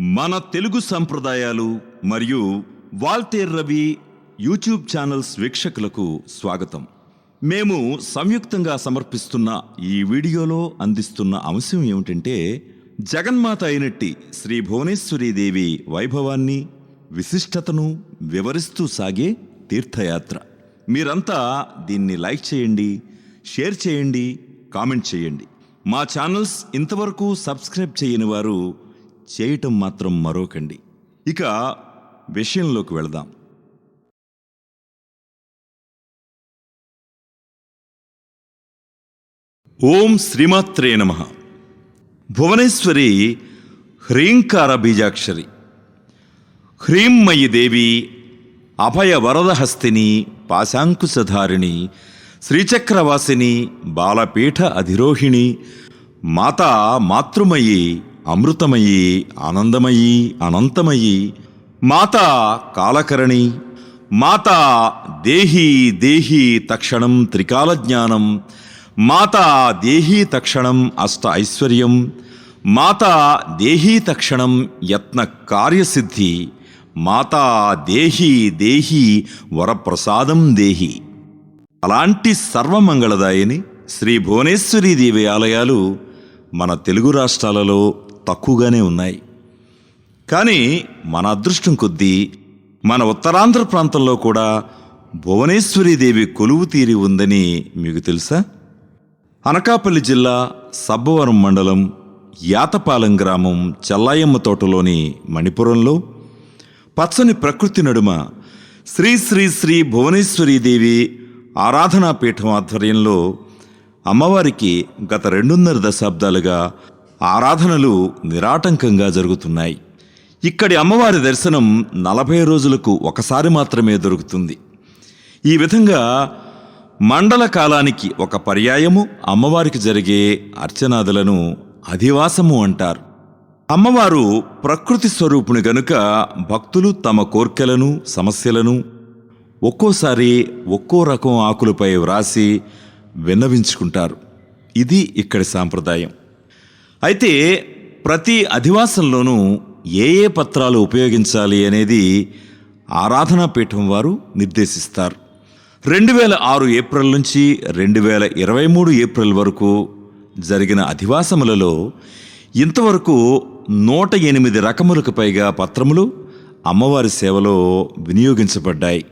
మన తెలుగు సంప్రదాయాలు మరియు వాల్తేర్ రవి యూట్యూబ్ ఛానల్స్ వీక్షకులకు స్వాగతం. మేము సంయుక్తంగా సమర్పిస్తున్న ఈ వీడియోలో అందిస్తున్న అంశం ఏమిటంటే జగన్మాత అయినట్టి శ్రీ భువనేశ్వరీదేవి వైభవాన్ని విశిష్టతను వివరిస్తూ సాగే తీర్థయాత్ర. మీరంతా దీన్ని లైక్ చేయండి షేర్ చేయండి కామెంట్ చేయండి. మా ఛానల్స్ ఇంతవరకు సబ్స్క్రైబ్ చేయని వారు చేయటం మాత్రం మరోకండి. ఇక విషయంలోకి వెళదాం. ఓం శ్రీమాత్రే నమ. భువనేశ్వరి హ్రీంకార బీజాక్షరి. హ్రీంమయి దేవి అభయ వరదహస్తిని పాశాంకుశధారిణి శ్రీచక్రవాసిని బాలపీఠ అధిరోహిణి మాతా మాతృమయి అమృతమయీ ఆనందమయి అనంతమయీ మాతా కాలకరణి మాతా దేహి దేహి తక్షణం త్రికాల జ్ఞానం మాతా దేహీ తక్షణం అష్ట ఐశ్వర్యం మాతా దేహీ తక్షణం యత్న కార్యసిద్ధి మాతా దేహి దేహి వరప్రసాదం దేహి. అలాంటి సర్వమంగళదాయిని శ్రీ భువనేశ్వరీ దేవి ఆలయాలు మన తెలుగు రాష్ట్రాలలో తక్కువగానే ఉన్నాయి. కానీ మన అదృష్టం కొద్దీ మన ఉత్తరాంధ్ర ప్రాంతంలో కూడా భువనేశ్వరీదేవి కొలువు తీరి ఉందని మీకు తెలుసా? అనకాపల్లి జిల్లా సబ్బవరం మండలం యాతపాలెం గ్రామం చెల్లాయమ్మ తోటలోని మణిపురంలో పచ్చని ప్రకృతి నడుమ శ్రీ శ్రీ శ్రీ భువనేశ్వరీదేవి ఆరాధనా పీఠం ఆధ్వర్యంలో అమ్మవారికి గత రెండున్నర దశాబ్దాలుగా ఆరాధనలు నిరాటంకంగా జరుగుతున్నాయి. ఇక్కడి అమ్మవారి దర్శనం నలభై రోజులకు ఒకసారి మాత్రమే దొరుకుతుంది. ఈ విధంగా మండల కాలానికి ఒక పర్యాయము అమ్మవారికి జరిగే అర్చనాదులను అధివాసము అంటారు. అమ్మవారు ప్రకృతి స్వరూపుని గనుక భక్తులు తమ కోర్కెలను సమస్యలను ఒక్కోసారి ఒక్కో రకం ఆకులపై వ్రాసి విన్నవించుకుంటారు. ఇది ఇక్కడి సాంప్రదాయం. అయితే ప్రతి అధివాసంలోనూ ఏ ఏ పత్రాలు ఉపయోగించాలి అనేది ఆరాధనా పీఠం వారు నిర్దేశిస్తారు. రెండు వేల ఆరు ఏప్రిల్ నుంచి రెండు వేల ఇరవై మూడు ఏప్రిల్ వరకు జరిగిన అధివాసములలో ఇంతవరకు నూట ఎనిమిది రకములకు పైగా పత్రములు అమ్మవారి సేవలో వినియోగించబడ్డాయి.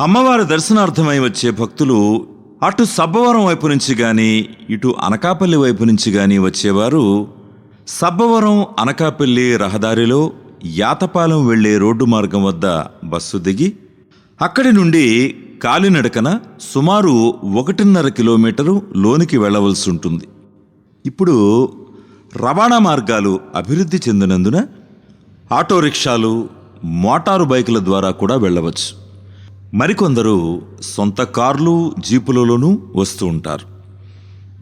అమ్మవారి దర్శనార్థమై వచ్చే భక్తులు అటు సబ్బవరం వైపు నుంచి కానీ ఇటు అనకాపల్లి వైపు నుంచి కానీ వచ్చేవారు సబ్బవరం అనకాపల్లి రహదారిలో యాతపాలెం వెళ్ళే రోడ్డు మార్గం వద్ద బస్సు దిగి అక్కడి నుండి కాలినడకన సుమారు ఒకటిన్నర కిలోమీటరు లోనికి వెళ్ళవలసి ఉంటుంది. ఇప్పుడు రవాణా మార్గాలు అభివృద్ధి చెందినందున ఆటో రిక్షాలు మోటారు బైకుల ద్వారా కూడా వెళ్ళవచ్చు. మరికొందరు సొంత కార్లు జీపులలోనూ వస్తూ ఉంటారు.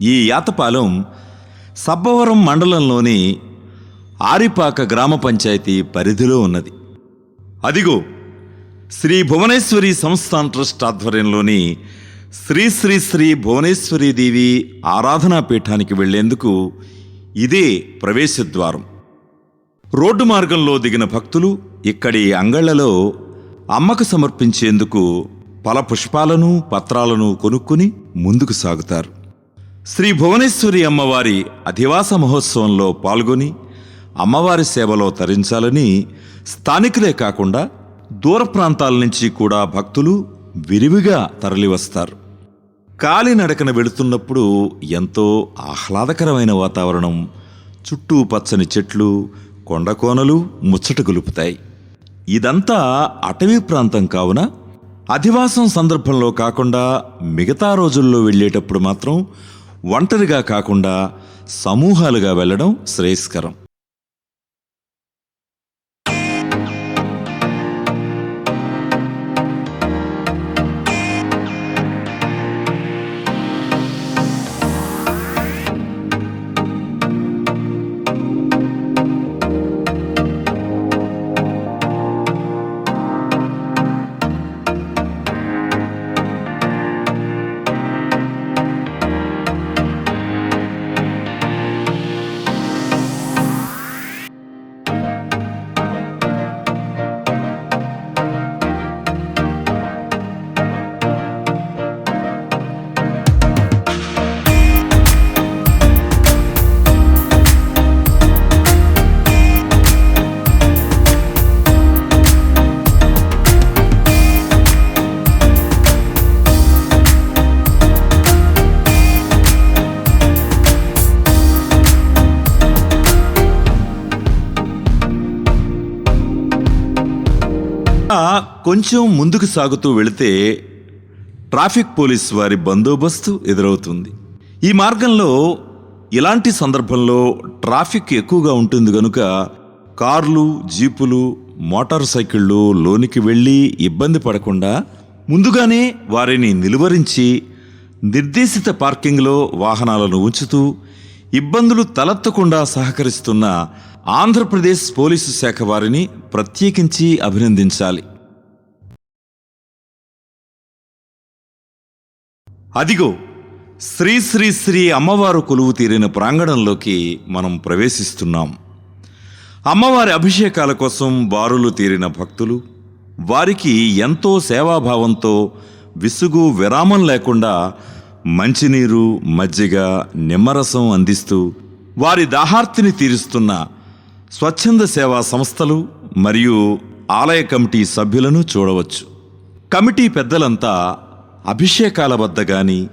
ఈ యాతపాలెం సబ్బవరం మండలంలోని ఆరిపాక గ్రామ పంచాయతీ పరిధిలో ఉన్నది. అదిగో శ్రీ భువనేశ్వరి సంస్థాన్ ట్రస్ట్ ఆధ్వర్యంలోని శ్రీ శ్రీ శ్రీ భువనేశ్వరి దేవి ఆరాధనా పీఠానికి వెళ్ళేందుకు ఇదే ప్రవేశద్వారం. రోడ్డు మార్గంలో దిగిన భక్తులు ఇక్కడి అంగళ్ళలో అమ్మకు సమర్పించేందుకు పల పుష్పాలను పత్రాలను కొనుక్కుని ముందుకు సాగుతారు. శ్రీ భువనేశ్వరి అమ్మవారి అధివాస మహోత్సవంలో పాల్గొని అమ్మవారి సేవలో తరించాలని స్థానికులే కాకుండా దూర ప్రాంతాల నుంచి కూడా భక్తులు విరివిగా తరలివస్తారు. కాలినడకన వెళుతున్నప్పుడు ఎంతో ఆహ్లాదకరమైన వాతావరణం చుట్టూ పచ్చని చెట్లు కొండకోనలు ముచ్చట గొలుపుతాయి. ఇదంతా అటవీ ప్రాంతం కావున అధివాసం సందర్భంలో కాకుండా మిగతా రోజుల్లో వెళ్ళేటప్పుడు మాత్రం ఒంటరిగా కాకుండా సమూహాలుగా వెళ్ళడం శ్రేయస్కరం. కొంచెం ముందుకు సాగుతూ వెళితే ట్రాఫిక్ పోలీస్ వారి బందోబస్తు ఎదురవుతుంది. ఈ మార్గంలో ఇలాంటి సందర్భంలో ట్రాఫిక్ ఎక్కువగా ఉంటుంది గనుక కార్లు జీపులు మోటార్ సైకిళ్ళు లోనికి వెళ్ళి ఇబ్బంది పడకుండా ముందుగానే వారిని నిలువరించి నిర్దేశిత పార్కింగ్లో వాహనాలను ఉంచుతూ ఇబ్బందులు తలెత్తకుండా సహకరిస్తున్న ఆంధ్రప్రదేశ్ పోలీసు శాఖ వారిని ప్రత్యేకించి అభినందించాలి. అదిగో శ్రీ శ్రీ శ్రీ అమ్మవారు కొలువు తీరిన ప్రాంగణంలోకి మనం ప్రవేశిస్తున్నాం. అమ్మవారి అభిషేకాల కోసం బారులు తీరిన భక్తులు వారికి ఎంతో సేవాభావంతో విసుగు విరామం లేకుండా మంచినీరు మజ్జిగ నిమ్మరసం అందిస్తూ వారి దాహార్తిని తీరుస్తున్న స్వచ్ఛంద సేవా సంస్థలు మరియు ఆలయ కమిటీ సభ్యులను చూడవచ్చు. కమిటీ పెద్దలంతా అభిషేకాల వద్ద కానీ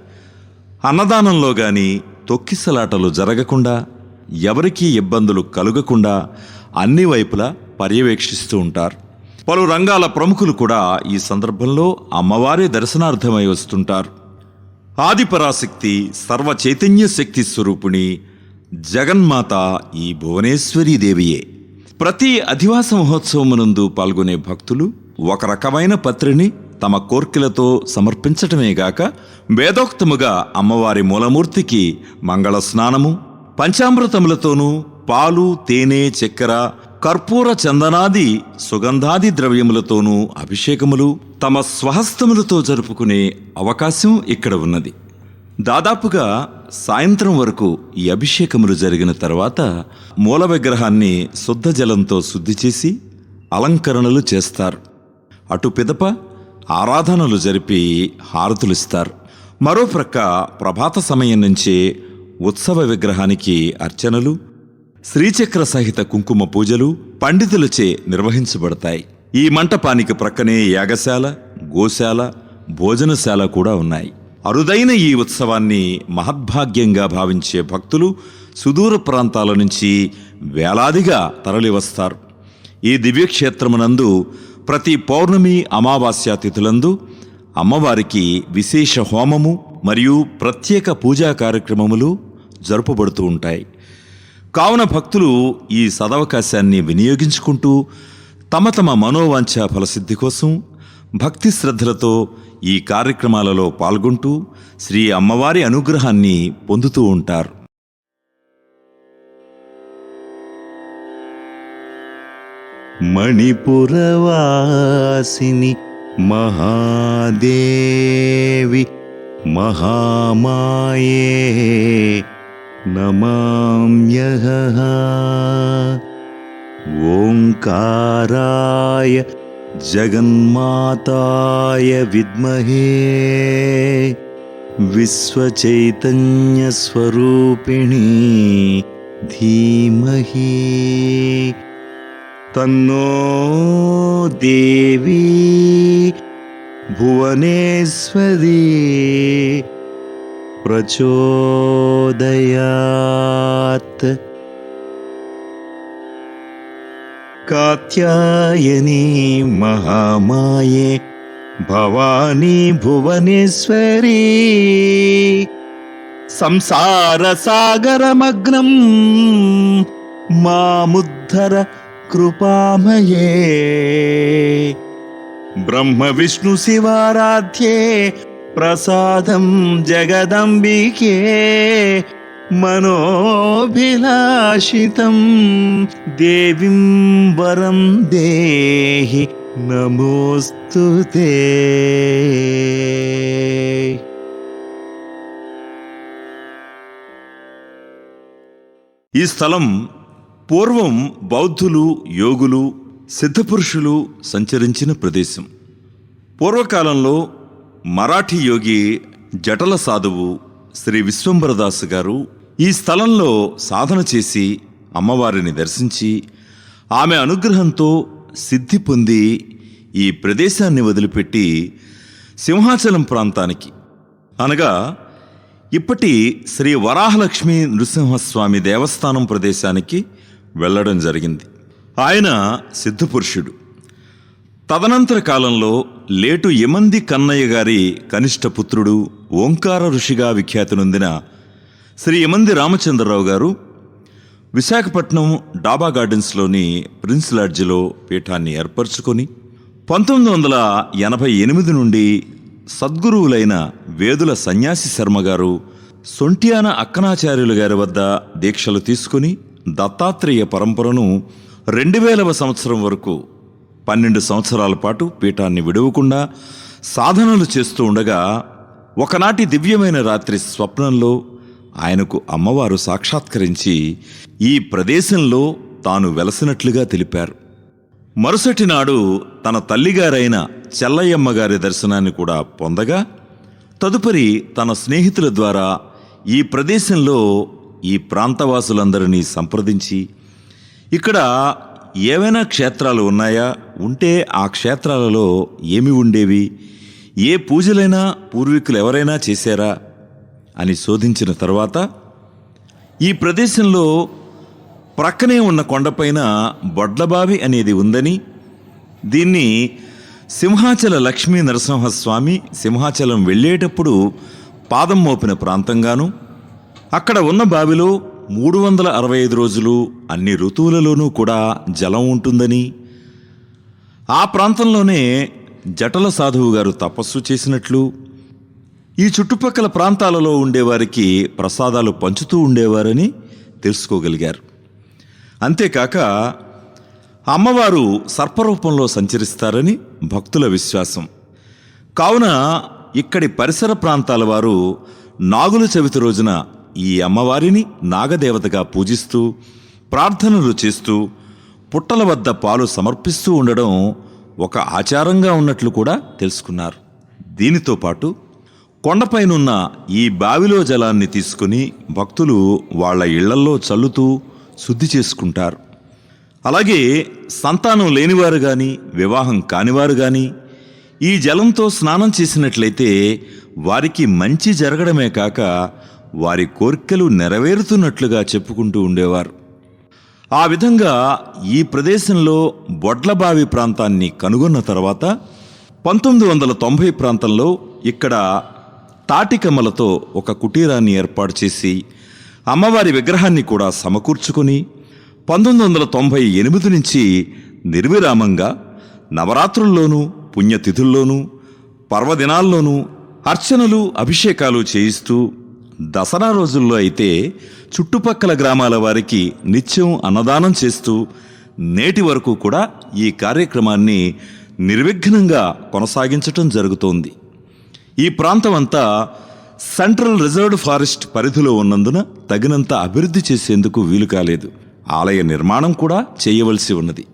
అన్నదానంలో కానీ తొక్కిసలాటలు జరగకుండా ఎవరికీ ఇబ్బందులు కలుగకుండా అన్ని వైపులా పర్యవేక్షిస్తూ ఉంటారు. పలు రంగాల ప్రముఖులు కూడా ఈ సందర్భంలో అమ్మవారే దర్శనార్థమై వస్తుంటారు. ఆదిపరాశక్తి సర్వ చైతన్య శక్తి స్వరూపిణి జగన్మాత ఈ భువనేశ్వరీ దేవియే. ప్రతి అధివాస మహోత్సవమునందు పాల్గొనే భక్తులు ఒక రకమైన పత్రిని తమ కోర్కెలతో సమర్పించటమేగాక వేదోక్తముగా అమ్మవారి మూలమూర్తికి మంగళ స్నానము పంచామృతములతోనూ పాలు తేనె చక్కెర కర్పూర చందనాది సుగంధాది ద్రవ్యములతోనూ అభిషేకములు తమ స్వహస్తములతో జరుపుకునే అవకాశం ఇక్కడ ఉన్నది. దాదాపుగా సాయంత్రం వరకు ఈ అభిషేకములు జరిగిన తర్వాత మూల విగ్రహాన్ని శుద్ధ జలంతో శుద్ధి చేసి అలంకరణలు చేస్తారు. అటు పిదప ఆరాధనలు జరిపి హారతులిస్తారు. మరో ప్రక్క ప్రభాత సమయం నుంచే ఉత్సవ విగ్రహానికి అర్చనలు శ్రీచక్ర సహిత కుంకుమ పూజలు పండితులచే నిర్వహించబడతాయి. ఈ మంటపానికి ప్రక్కనే యాగశాల గోశాల భోజనశాల కూడా ఉన్నాయి. అరుదైన ఈ ఉత్సవాన్ని మహద్భాగ్యంగా భావించే భక్తులు సుదూర ప్రాంతాల నుంచి వేలాదిగా తరలివస్తారు. ఈ దివ్యక్షేత్రమునందు ప్రతి పౌర్ణమి అమావాస్య తిథులందు అమ్మవారికి విశేష హోమము మరియు ప్రత్యేక పూజా కార్యక్రమములు జరుపబడుతూ ఉంటాయి. కావున భక్తులు ఈ సదవకాశాన్ని వినియోగించుకుంటూ తమ తమ మనోవాంఛ ఫలసిద్ధి కోసం భక్తి శ్రద్ధలతో ఈ కార్యక్రమాలలో పాల్గొంటూ శ్రీ అమ్మవారి అనుగ్రహాన్ని పొందుతూ ఉంటారు. मणिपुरवासिनि महादेवि महामाये नमां्यहङ्काराय जगन्माताय विद्महे विश्वचैतन्यस्वरूपिणी धीमहि। तन्नो देवी भुवनेश्वरी प्रचोदयात्। कात्यायनी महामाये भवानी भुवनेश्वरी। संसारसागरमग्नम् मामुद्धर మాముద్ధర కృపామయే. బ్రహ్మ విష్ణు శివారాధ్యే ప్రసాదం జగదంబికే మనోభిలాషితం దేవిం వరం దేహి నమోస్తుతే ఈ స్థలం పూర్వం బౌద్ధులు యోగులు సిద్ధపురుషులు సంచరించిన ప్రదేశం. పూర్వకాలంలో మరాఠీ యోగి జటల సాధువు శ్రీ విశ్వంబరదాసు గారు ఈ స్థలంలో సాధన చేసి అమ్మవారిని దర్శించి ఆమె అనుగ్రహంతో సిద్ధి పొంది ఈ ప్రదేశాన్ని వదిలిపెట్టి సింహాచలం ప్రాంతానికి. అనగా ఇప్పటి శ్రీ వరాహలక్ష్మి నృసింహస్వామి దేవస్థానం ప్రదేశానికి వెళ్ళడం జరిగింది. ఆయన సిద్ధపురుషుడు. తదనంతర కాలంలో లేటు యమంది కన్నయ్య గారి కనిష్ట పుత్రుడు ఓంకార ఋషిగా విఖ్యాతి నొందిన శ్రీ యమంది రామచంద్రరావు గారు విశాఖపట్నం డాబా గార్డెన్స్లోని ప్రిన్స్ లాడ్జిలో పీఠాన్ని ఏర్పరచుకొని పంతొమ్మిది వందల ఎనభై ఎనిమిది నుండి సద్గురువులైన వేదుల సన్యాసి శర్మ గారు సొంటియాన అక్కనాచార్యులు గారి వద్ద దీక్షలు తీసుకుని దత్తాత్రేయ పరంపరను రెండు వేలవ సంవత్సరం వరకు పన్నెండు సంవత్సరాల పాటు పీఠాన్ని విడవకుండా సాధనలు చేస్తూ ఉండగా ఒకనాటి దివ్యమైన రాత్రి స్వప్నంలో ఆయనకు అమ్మవారు సాక్షాత్కరించి ఈ ప్రదేశంలో తాను వెలసినట్లుగా తెలిపారు. మరుసటి నాడు తన తల్లిగారైన చెల్లయ్యమ్మ గారి దర్శనాన్ని కూడా పొందగా తదుపరి తన స్నేహితుల ద్వారా ఈ ప్రదేశంలో ఈ ప్రాంతవాసులందరినీ సంప్రదించి ఇక్కడ ఏవైనా క్షేత్రాలు ఉన్నాయా? ఉంటే ఆ క్షేత్రాలలో ఏమి ఉండేవి? ఏ పూజలైనా పూర్వీకులు ఎవరైనా చేశారా? అని శోధించిన తర్వాత ఈ ప్రదేశంలో ప్రక్కనే ఉన్న కొండపైన బొడ్లబావి అనేది ఉందని దీన్ని సింహాచల లక్ష్మీ నరసింహస్వామి సింహాచలం వెళ్ళేటప్పుడు పాదం మోపిన ప్రాంతంగాను అక్కడ ఉన్న బావిలో మూడు వందల అరవై ఐదు రోజులు అన్ని ఋతువులలోనూ కూడా జలం ఉంటుందని. ఆ ప్రాంతంలోనే జటల సాధువు గారు తపస్సు చేసినట్లు ఈ చుట్టుపక్కల ప్రాంతాలలో ఉండేవారికి ప్రసాదాలు పంచుతూ ఉండేవారని తెలుసుకోగలిగారు. అంతేకాక అమ్మవారు సర్పరూపంలో సంచరిస్తారని భక్తుల విశ్వాసం. కావున ఇక్కడి పరిసర ప్రాంతాల వారు నాగుల చవితి రోజున ఈ అమ్మవారిని నాగదేవతగా పూజిస్తూ ప్రార్థనలు చేస్తూ పుట్టల వద్ద పాలు సమర్పిస్తూ ఉండడం ఒక ఆచారంగా ఉన్నట్లు కూడా తెలుసుకున్నారు. దీనితో పాటు కొండపైనున్న ఈ బావిలో జలాన్ని తీసుకుని భక్తులు వాళ్ళ ఇళ్ళల్లో చల్లుతూ శుద్ధి చేసుకుంటారు. అలాగే సంతానం లేనివారు కానీ వివాహం కానివారు కానీ ఈ జలంతో స్నానం చేసినట్లయితే వారికి మంచి జరగడమే కాక వారి కోరికలు నెరవేరుతున్నట్లుగా చెప్పుకుంటూ ఉండేవారు. ఆ విధంగా ఈ ప్రదేశంలో బొడ్లబావి ప్రాంతాన్ని కనుగొన్న తర్వాత పంతొమ్మిది వందల తొంభై ప్రాంతంలో ఇక్కడ తాటికమ్మలతో ఒక కుటీరాన్ని ఏర్పాటు చేసి అమ్మవారి విగ్రహాన్ని కూడా సమకూర్చుకొని పంతొమ్మిది వందల తొంభై ఎనిమిది నుంచి నిర్విరామంగా నవరాత్రుల్లోనూ పుణ్యతిథుల్లోనూ పర్వదినాల్లోనూ అర్చనలు అభిషేకాలు చేయిస్తూ దసరా రోజుల్లో అయితే చుట్టుపక్కల గ్రామాల వారికి నిత్యం అన్నదానం చేస్తూ నేటి వరకు కూడా ఈ కార్యక్రమాన్ని నిర్విఘ్నంగా కొనసాగించటం జరుగుతోంది. ఈ ప్రాంతం అంతా సెంట్రల్ రిజర్వ్డ్ ఫారెస్ట్ పరిధిలో ఉన్నందున తగినంత అభివృద్ధి చేసేందుకు వీలు కాలేదు. ఆలయ నిర్మాణం కూడా చేయవలసి ఉన్నది.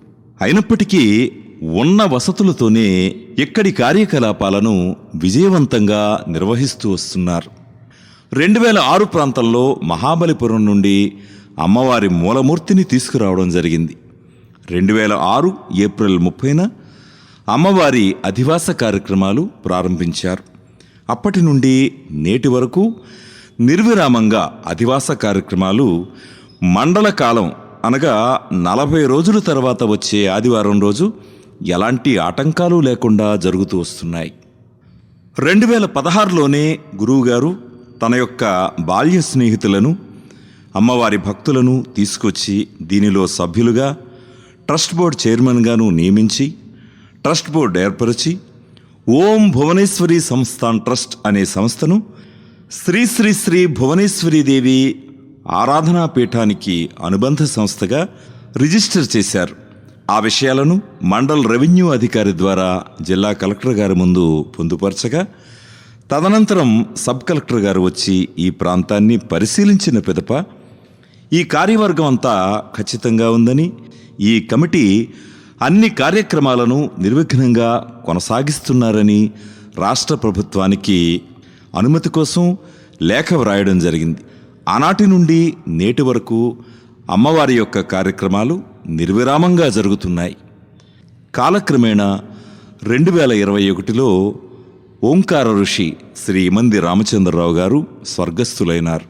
అయినప్పటికీ ఉన్న వసతులతోనే ఇక్కడి కార్యకలాపాలను విజయవంతంగా నిర్వహిస్తూ వస్తున్నారు. రెండు వేల ఆరు ప్రాంతంలో మహాబలిపురం నుండి అమ్మవారి మూలమూర్తిని తీసుకురావడం జరిగింది. రెండు వేల ఆరు ఏప్రిల్ ముప్పైన అమ్మవారి అధివాస కార్యక్రమాలు ప్రారంభించారు. అప్పటి నుండి నేటి వరకు నిర్విరామంగా అధివాస కార్యక్రమాలు మండల కాలం అనగా నలభై రోజుల తర్వాత వచ్చే ఆదివారం రోజు ఎలాంటి ఆటంకాలు లేకుండా జరుగుతూ వస్తున్నాయి. రెండు వేల పదహారులోనే గురువుగారు తన యొక్క బాల్య స్నేహితులను అమ్మవారి భక్తులను తీసుకొచ్చి దీనిలో సభ్యులుగా ట్రస్ట్ బోర్డ్ చైర్మన్గాను నియమించి ట్రస్ట్ బోర్డు ఏర్పరిచి ఓం భువనేశ్వరి సంస్థాన్ ట్రస్ట్ అనే సంస్థను శ్రీ శ్రీ శ్రీ భువనేశ్వరీదేవి ఆరాధనా పీఠానికి అనుబంధ సంస్థగా రిజిస్టర్ చేశారు. ఆ విషయాలను మండల్ రెవెన్యూ అధికారి ద్వారా జిల్లా కలెక్టర్ గారి ముందు పొందుపరచగా తదనంతరం సబ్ కలెక్టర్ గారు వచ్చి ఈ ప్రాంతాన్ని పరిశీలించిన పిదప ఈ కార్యవర్గం అంతా ఖచ్చితంగా ఉందని ఈ కమిటీ అన్ని కార్యక్రమాలను నిర్విఘ్నంగా కొనసాగిస్తున్నారని రాష్ట్ర ప్రభుత్వానికి అనుమతి కోసం లేఖ వ్రాయడం జరిగింది. ఆనాటి నుండి నేటి వరకు అమ్మవారి యొక్క కార్యక్రమాలు నిర్విరామంగా జరుగుతున్నాయి. కాలక్రమేణా రెండు వేల ఇరవై ఒకటిలో ఓంకార ఋషి శ్రీమంది రామచంద్రరావు గారు స్వర్గస్థులైనారు.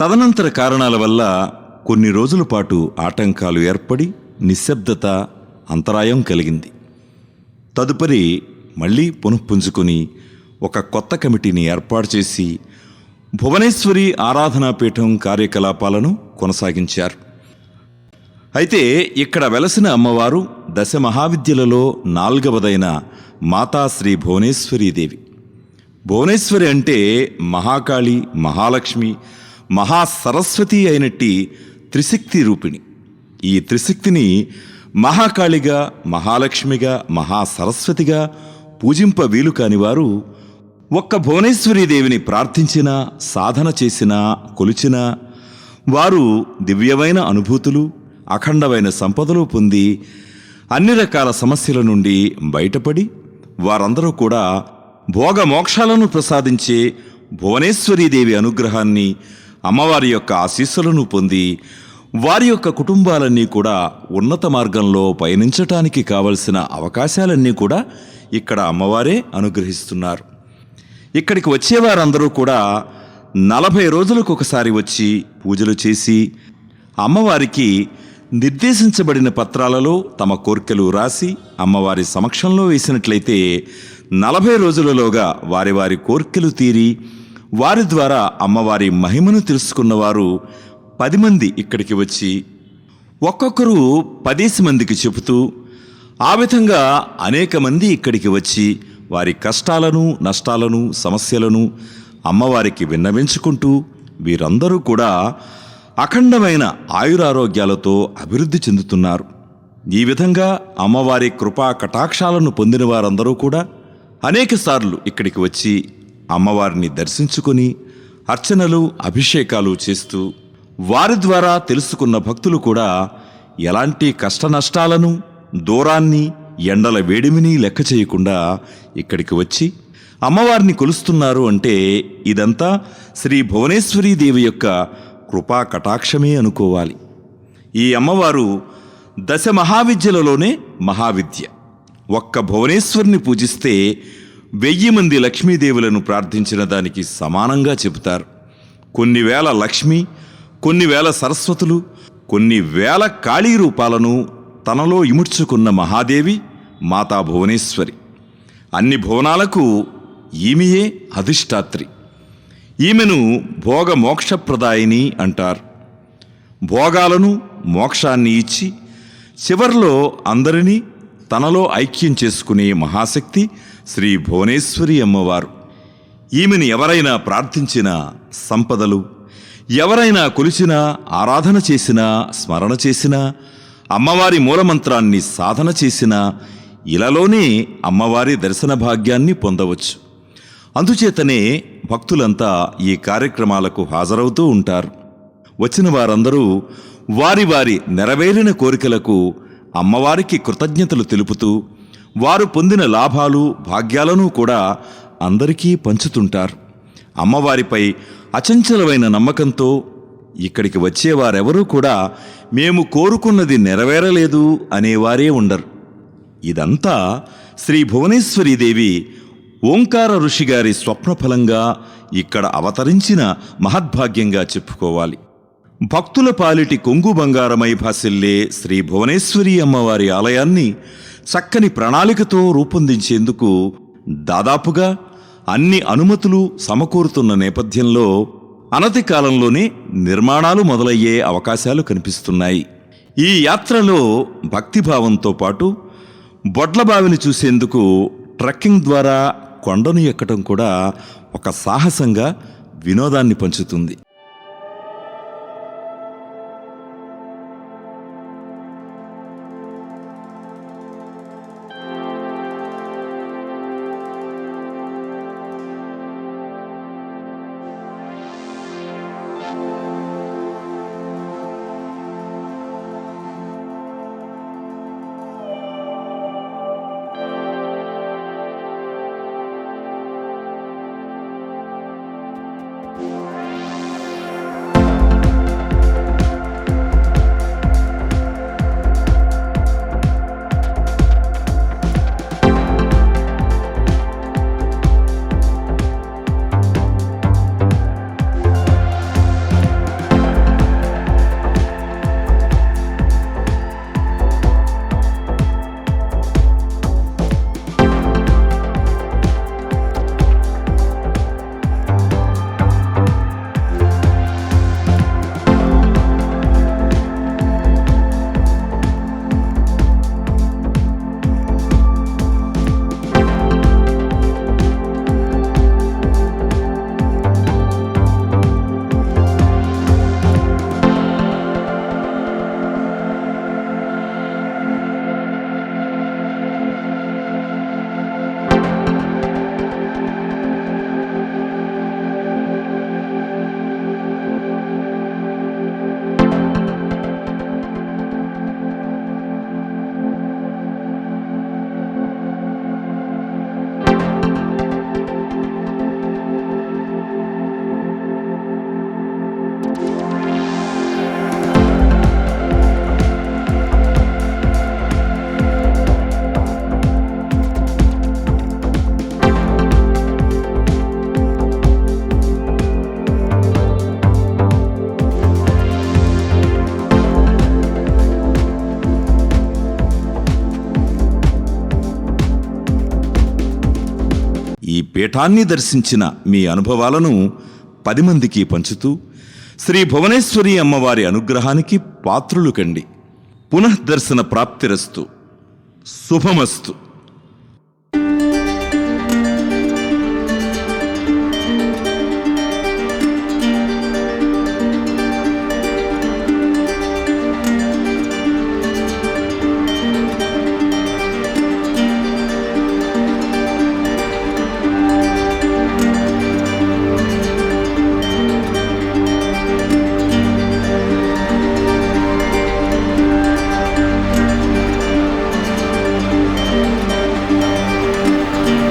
తదనంతర కారణాల వల్ల కొన్ని రోజుల పాటు ఆటంకాలు ఏర్పడి నిశ్శబ్దత అంతరాయం కలిగింది. తదుపరి మళ్ళీ పునఃపుంజుకుని ఒక కొత్త కమిటీని ఏర్పాటు చేసి భువనేశ్వరి ఆరాధనాపీఠం కార్యకలాపాలను కొనసాగించారు. అయితే ఇక్కడ వెలసిన అమ్మవారు దశ మహావిద్యలలో నాల్గవదైన మాతా శ్రీ భువనేశ్వరీదేవి భువనేశ్వరి అంటే మహాకాళి మహాలక్ష్మి మహాసరస్వతి అయినట్టి త్రిశక్తి రూపిణి. ఈ త్రిశక్తిని మహాకాళిగా మహాలక్ష్మిగా మహాసరస్వతిగా పూజింప వీలు కాని వారు ఒక్క భువనేశ్వరీదేవిని ప్రార్థించినా సాధన చేసినా కొలిచినా వారు దివ్యమైన అనుభూతులు అఖండమైన సంపదలు పొంది అన్ని రకాల సమస్యల నుండి బయటపడి వారందరూ కూడా భోగ మోక్షాలను ప్రసాదించే భువనేశ్వరీదేవి అనుగ్రహాన్ని అమ్మవారి యొక్క ఆశీస్సులను పొంది వారి యొక్క కుటుంబాలన్నీ కూడా ఉన్నత మార్గంలో పయనించటానికి కావలసిన అవకాశాలన్నీ కూడా ఇక్కడ అమ్మవారే అనుగ్రహిస్తున్నారు. ఇక్కడికి వచ్చేవారందరూ కూడా నలభై రోజులకు ఒకసారి వచ్చి పూజలు చేసి అమ్మవారికి నిర్దేశించబడిన పత్రాలలో తమ కోర్కెలు రాసి అమ్మవారి సమక్షంలో వేసినట్లయితే నలభై రోజులలోగా వారి వారి కోర్కెలు తీరి వారి ద్వారా అమ్మవారి మహిమను తెలుసుకున్నవారు పది మంది ఇక్కడికి వచ్చి ఒక్కొక్కరు పదేసి మందికి చెబుతూ ఆ విధంగా అనేక మంది ఇక్కడికి వచ్చి వారి కష్టాలను నష్టాలను సమస్యలను అమ్మవారికి విన్నవించుకుంటూ వీరందరూ కూడా అఖండమైన ఆయురారోగ్యాలతో అభివృద్ధి చెందుతున్నారు. ఈ విధంగా అమ్మవారి కృపా కటాక్షాలను పొందిన వారందరూ కూడా అనేకసార్లు ఇక్కడికి వచ్చి అమ్మవారిని దర్శించుకొని అర్చనలు అభిషేకాలు చేస్తూ వారి ద్వారా తెలుసుకున్న భక్తులు కూడా ఎలాంటి కష్ట నష్టాలను దూరాన్ని ఎండల వేడిమిని లెక్క చేయకుండా ఇక్కడికి వచ్చి అమ్మవారిని కొలుస్తున్నారు అంటే ఇదంతా శ్రీ భువనేశ్వరీదేవి యొక్క కృపా కటాక్షమే అనుకోవాలి. ఈ అమ్మవారు దశ మహావిద్యలలోనే మహావిద్య. ఒక్క భువనేశ్వరిని పూజిస్తే వెయ్యి మంది లక్ష్మీదేవులను ప్రార్థించిన దానికి సమానంగా చెబుతారు. కొన్ని వేల లక్ష్మి కొన్ని వేల సరస్వతులు కొన్ని వేల కాళీ రూపాలను తనలో ఇముడ్చుకున్న మహాదేవి మాతా భువనేశ్వరి. అన్ని భువనాలకు ఈమెయే అధిష్టాత్రి. ఈమెను భోగ మోక్షప్రదాయిని అంటారు. భోగాలను మోక్షాన్ని ఇచ్చి చివర్లో అందరినీ తనలో ఐక్యం చేసుకునే మహాశక్తి శ్రీ భువనేశ్వరి అమ్మవారు. ఈమెను ఎవరైనా ప్రార్థించిన సంపదలు ఎవరైనా కొలిచినా ఆరాధన చేసినా స్మరణ చేసినా అమ్మవారి మూలమంత్రాన్ని సాధన చేసినా ఇలాలోనే అమ్మవారి దర్శన భాగ్యాన్ని పొందవచ్చు. అందుచేతనే భక్తులంతా ఈ కార్యక్రమాలకు హాజరవుతూ ఉంటారు. వచ్చిన వారందరూ వారి వారి నెరవేరిన కోరికలకు అమ్మవారికి కృతజ్ఞతలు తెలుపుతూ వారు పొందిన లాభాలు భాగ్యాలను కూడా అందరికీ పంచుతుంటారు. అమ్మవారిపై అచంచలమైన నమ్మకంతో ఇక్కడికి వచ్చేవారెవరూ కూడా మేము కోరుకున్నది నెరవేరలేదు అనేవారే ఉండరు. ఇదంతా శ్రీ భువనేశ్వరీదేవి ఓంకార ఋషి గారి స్వప్నఫలంగా ఇక్కడ అవతరించిన మహద్భాగ్యంగా చెప్పుకోవాలి. భక్తుల పాలిటి కొంగు బంగారమై భాసిల్లే శ్రీ భువనేశ్వరి అమ్మవారి ఆలయాన్ని చక్కని ప్రణాళికతో రూపొందించేందుకు దాదాపుగా అన్ని అనుమతులు సమకూరుతున్న నేపథ్యంలో అనతి కాలంలోనే నిర్మాణాలు మొదలయ్యే అవకాశాలు కనిపిస్తున్నాయి. ఈ యాత్రలో భక్తిభావంతో పాటు బొడ్లబావిని చూసేందుకు ట్రెక్కింగ్ ద్వారా కొండను ఎక్కడం కూడా ఒక సాహసంగా వినోదాన్ని పంచుతుంది. పీఠాన్ని దర్శించిన మీ అనుభవాలను పది మందికి పంచుతూ శ్రీ భువనేశ్వరి అమ్మవారి అనుగ్రహానికి పాత్రులు కండి. పునఃదర్శన ప్రాప్తిరస్తు. శుభమస్తు.